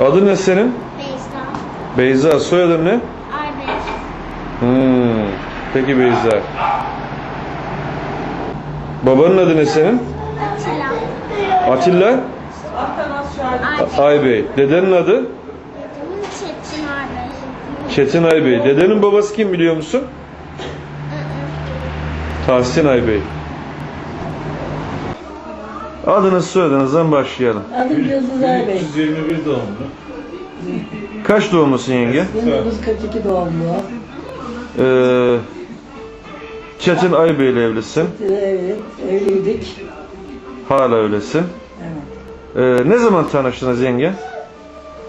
Adı ne senin? Beyza. Beyza. Soyadın ne? Arbet. Hmm. Peki Beyza. Babanın adı ne senin? Atilla. Atilla. Aybey. Dedenin adı? Dedemin Çetin Arbet. Çetin Aybey. Dedenin babası kim biliyor musun? Tahsin Aybey. Adınız soyadınızdan başlayalım. Adım Yıldız Bey. 321 doğumlu. Kaç doğumlusun yenge? 1942 doğumlu. Ee, Çetin Aybey ile evlisin. Evet, evliydik. Hala öylesin. Evet. Ee, ne zaman tanıştınız yenge?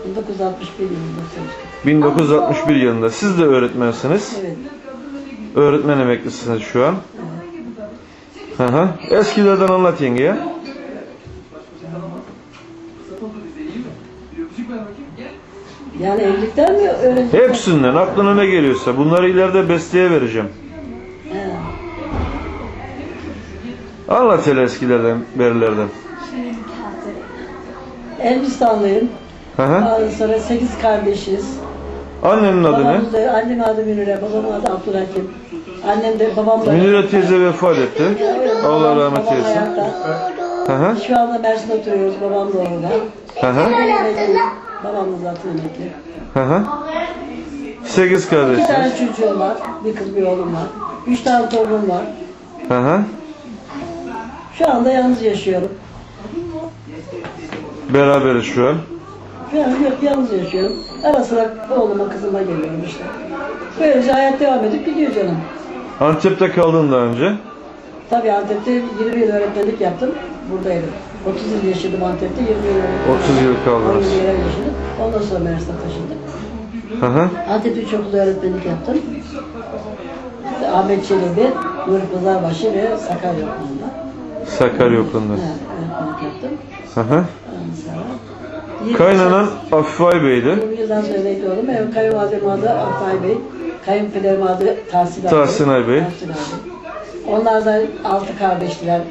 1961 yılında tanıştık. 1961 yılında. Siz de öğretmensiniz. Evet. Öğretmen emeklisiniz şu an. Hı hı. Eskilerden anlat yengeye. Yani evlilikten mi öğrenci? Hepsinden aklına ne geliyorsa. Bunları ileride besteye vereceğim. Anlat hele eskilerden, berilerden. Elbistanlıyım. Hı hı. Ondan sonra 8 kardeşiz. Annenin adı ne? Babamız da, annem adı Münire, babamın adı Abdülhakim. Annem de babam da. Münire teyze vefat etti. Allah Babam- rahmet babam eylesin. hayatta. Hı hı. Şu anda Mersin'de oturuyoruz, babam da orada. Hı zaten emekli. Hı hı. Sekiz İki tane çocuğum var, bir kız bir oğlum var. Üç tane torunum var. Hı hı. Şu anda yalnız yaşıyorum. Beraberiz şu an. Şu an yok yalnız yaşıyorum. Ara sıra oğluma kızıma geliyorum işte. Böylece hayat devam edip gidiyor canım. Antep'te kaldın daha önce. Tabii Antep'te 20 yıl öğretmenlik yaptım. Buradaydım. 30 yıl yaşadım Antep'te, 20 yıl öğretmenlik 30 yıl kaldınız. 17 yıl yaşadım. Ondan sonra Mersin'e taşındık. Hı hı. Antep'te üç okulda öğretmenlik yaptım. İşte Ahmet Çelebi, Nuri Pazarbaşı ve Sakarya okulunda. Sakarya okulunda. Evet, öğretmenlik yaptım. Hı hı. Ondan sonra... Kaynanan Afife Aybey'di. 20 yıldan sonra emekli oldum. Evet, kayınvalidem adı Altay Bey. Kayınpederim adı Tahsin Bey. Tahsin Bey. Tahsin Bey. Onlar da altı kardeştiler.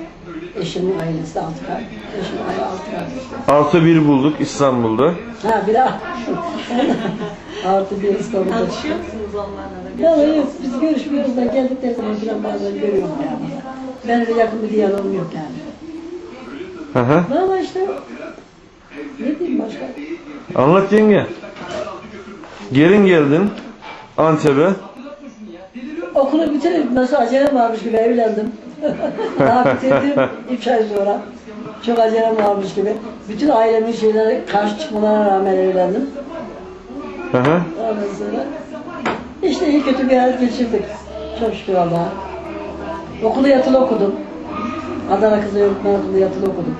Eşimin ailesi de altı kardeş. Eşimin aile altı kardeşler. Artı bir bulduk İstanbul'da. Ha bir de artı bir İstanbul'da. Tanışıyor musunuz onlarla da? Ya yok biz görüşmüyoruz da geldikleri zaman falan bazen görüyorum yani. Ben öyle yakın bir diyalogum yok yani. Hı hı. Valla işte ne diyeyim başka? Anlat yenge. Gelin geldin Antep'e. Okulu bitirip nasıl acelem varmış gibi evlendim. Daha bitirdim 3 ay sonra. Çok acelem varmış gibi. Bütün ailemin şeylere karşı çıkmalarına rağmen evlendim. Hı hı. Ondan sonra işte iyi kötü bir hayat geçirdik. Çok şükür Allah'a. Okulu yatılı okudum. Adana Kızı Öğretmen Okulu yatılı okudum.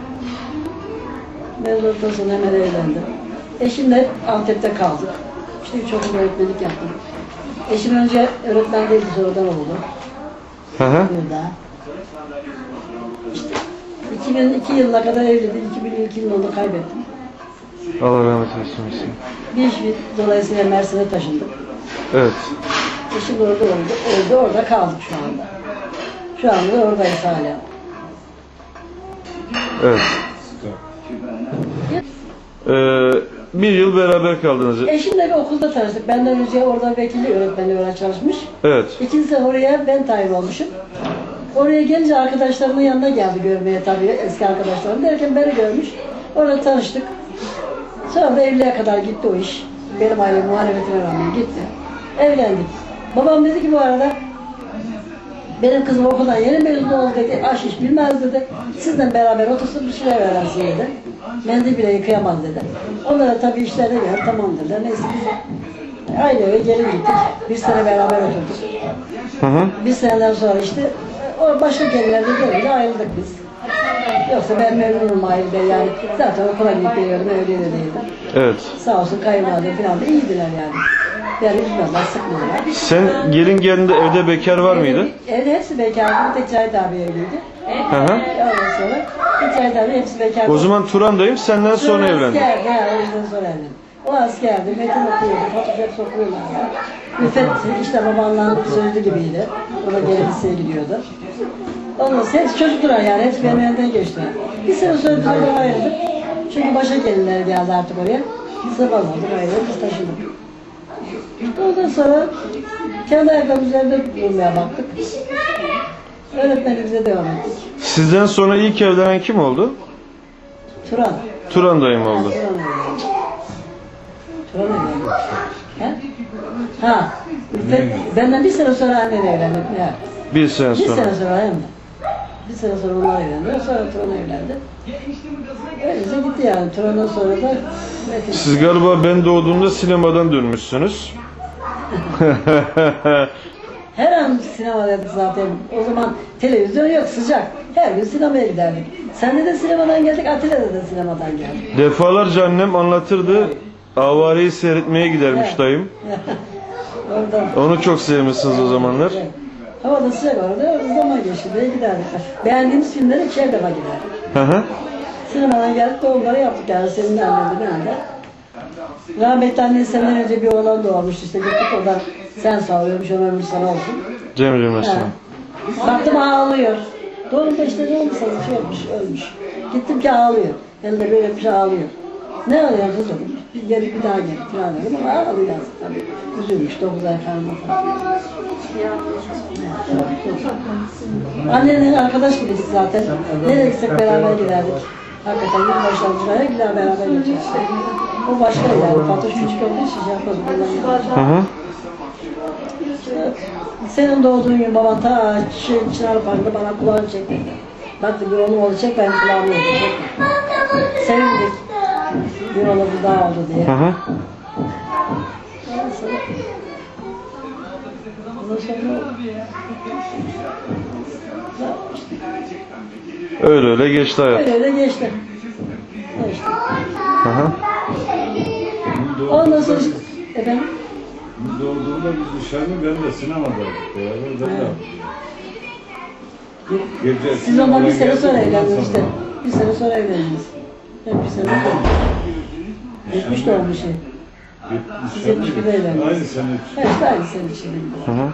Mezun olduktan sonra hemen evlendim. Eşimle hep Antep'te kaldık. İşte üç okul öğretmenlik yaptım. Eşim önce öğretmen değildi sonradan oldu. Hı hı. Burada. İşte 2002 yılına kadar evliydim. 2002 yılında kaybettim. Allah rahmet eylesin. Bir bir dolayısıyla Mersin'e taşındık. Evet. Eşim orada oldu. Orada orada kaldık şu anda. Şu anda da oradayız hala. Evet. Ee, bir yıl beraber kaldınız. Eşimle bir okulda tanıştık. Benden önce orada vekili öğretmeni olarak çalışmış. Evet. İkinci sene oraya ben tayin olmuşum. Oraya gelince arkadaşlarımın yanına geldi görmeye tabii eski arkadaşlarım derken beni görmüş. Orada tanıştık. Sonra da evliliğe kadar gitti o iş. Benim ailem muhalefetine rağmen gitti. Evlendik. Babam dedi ki bu arada benim kızım okuldan yeni mezun oldu dedi. Aş iş bilmez dedi. Sizden beraber otursun bir şeyler öğrensin dedi. Mendil bile yıkayamaz dedi. Onlara tabii işlerine göre tamam dediler. Neyse biz aynı eve geri gittik. Bir sene beraber oturduk. Hı hı. Bir seneden sonra işte o başka gelinlerde gelince ayrıldık biz. Yoksa ben memnunum ayrıldı yani. Zaten okula gidip geliyordum öyle de değildim. Evet. Sağ olsun kayınvalide falan da iyiydiler yani. Yani üzmediler, sıkmadılar. Sen gelin geldiğinde evde bekar var mıydı? Evde hepsi bekardı. Bir tek Cahit abi evliydi. Hı hı. Ondan sonra Cahit abi hepsi bekardı. O zaman Turan'dayım senden sonra evlendin. Askerdi, ha, o yüzden sonra evlendim. O askerdi, metin okuyordu, fotoğraf okuyorlardı. Müfet işte babanla sözlü gibiydi. O da gene liseye gidiyordu. Ondan sonra hepsi çocuklar yani, hepsi benim elimden geçti. Bir sene sonra biz oradan ayrıldık. Çünkü başka gelinler geldi artık oraya. Kimse kalmadı. Gayrı biz taşıdık. Ondan sonra kendi ayaklarımız üzerinde durmaya baktık. Öğretmenimize devam ettik. Sizden sonra ilk evlenen kim oldu? Turan. Turan dayım oldu. Turan. Ha? Ha. Ben, benden bir sene sonra annen evlendi. Ya. Bir sene Bir sonra. sene sonra hem de. Bir sene sonra onlar evlendi. Sonra Turan evlendi. Öylece gitti yani. Turan'dan sonra da Metin. Siz galiba ben doğduğumda sinemadan dönmüşsünüz. Her an sinemadaydık zaten. O zaman televizyon yok sıcak. Her gün sinemaya giderdik. Senle de sinemadan geldik, Atilla'da da sinemadan geldik. Defalarca annem anlatırdı. Avareyi seyretmeye gidermiş Evet. dayım. Oradan. Onu çok sevmişsiniz o zamanlar. Evet. Hava da sıcak orada, zaman geçirmeye giderdik. Beğendiğimiz filmleri ikişer defa giderdik. Hı hı. Sinemadan geldik de onları yaptık yani senin de annen de ben de. Rahmetli annen senden önce bir oğlan doğmuş işte gittik o da sen sağlıyormuş ona ömür sana olsun. Cem Cem. Baktım ağlıyor. Doğumda işte ne şey olmuş ölmüş. Gittim ki ağlıyor. Elinde böyle bir şey ağlıyor. Ne ağlıyor kız dedim. Bir bir daha gelip falan dedim ama ağlıyor tabii. Üzülmüş dokuz ay karnına falan. Annenin arkadaş gibiydik zaten. Nereye gitsek beraber giderdik. Hakikaten yılbaşlarımız var gider beraber geçerdik. O başka yani. Fatoş küçük olduğu için şey yapmaz. Hı hı. Senin doğduğun gün baban ta Çınar Parkı'nda bana kulağını çekti. Baktı bir oğlum oldu çek benim kulağımı çek. Sevindik. Bir oğlum daha oldu diye. İşte Öyle öyle geçti hayat. Öyle öyle geçti. Geçti. Hı. Ondan sonra işte... Efendim? Doğduğumda biz dışarıda ben de sinemadaydık beraber ben de. Gece Siz ondan bir sene sonra evlendiniz işte. Bir sene sonra evlendiniz. Bir sene sonra. 70 doğmuş şey. Siz 71'de evlendiniz. Aynı sene Evet işte aynı senin için. Hı hı.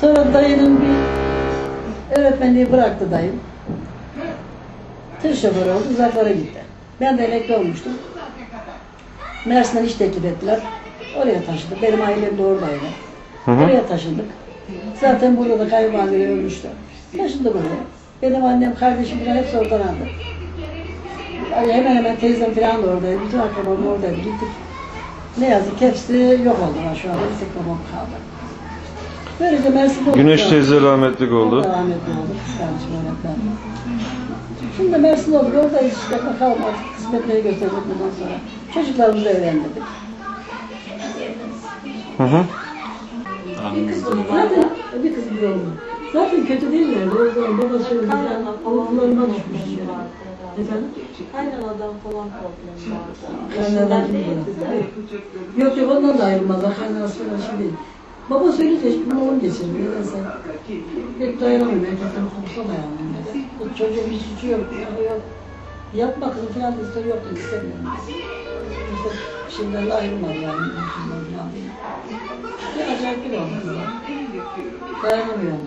Sonra dayının bir öğretmenliği bıraktı dayım. Tır şoförü oldu, uzaklara gitti. Ben de emekli olmuştum. Mersin'den iş teklif ettiler. Oraya taşıdık. Benim ailem de oradaydı. Hı hı. Oraya taşındık. Zaten burada da kayınvalideler ölmüştü. Taşındık oraya. Benim annem, kardeşim falan hepsi oradan aldı. Hemen hemen teyzem falan da oradaydı. Bütün akrabam oradaydı. Gittik. Ne yazık ki hepsi yok oldular şu anda. Bir tek babam kaldı. Böylece Mersin'de Güneş teyze rahmetlik oldu. Rahmetli oldu. Kardeşim öğretmen. Şimdi de Mersin'de olduk. Oradayız işte. Bakalım artık kısmetleri gösterecek bundan sonra. Çocuklarımızı evlendirdik. Hı hı. Zaten bir kız bir oğlum. Zaten kötü değiller. O zaman baba söyledi. Oğullarıma düşmüş. Efendim? Kaynanadan falan korkuyorum bazen. Kaynanadan değil. Yok yok ondan da ayrılmazlar. Kaynanası falan şey değil. Baba söyleyince hiç bunu onu geçirmiyor. Nedense. Hep dayanamıyorum. Erkekten kurtulamıyorum. Bu çocuğun bir suçu yok. Yok. Yapma kızım falan da istiyor. Yok istemiyorum. İşte şimdiden de ayrılmadı yani. Bir acayip bir oldu. Dayanamıyorum.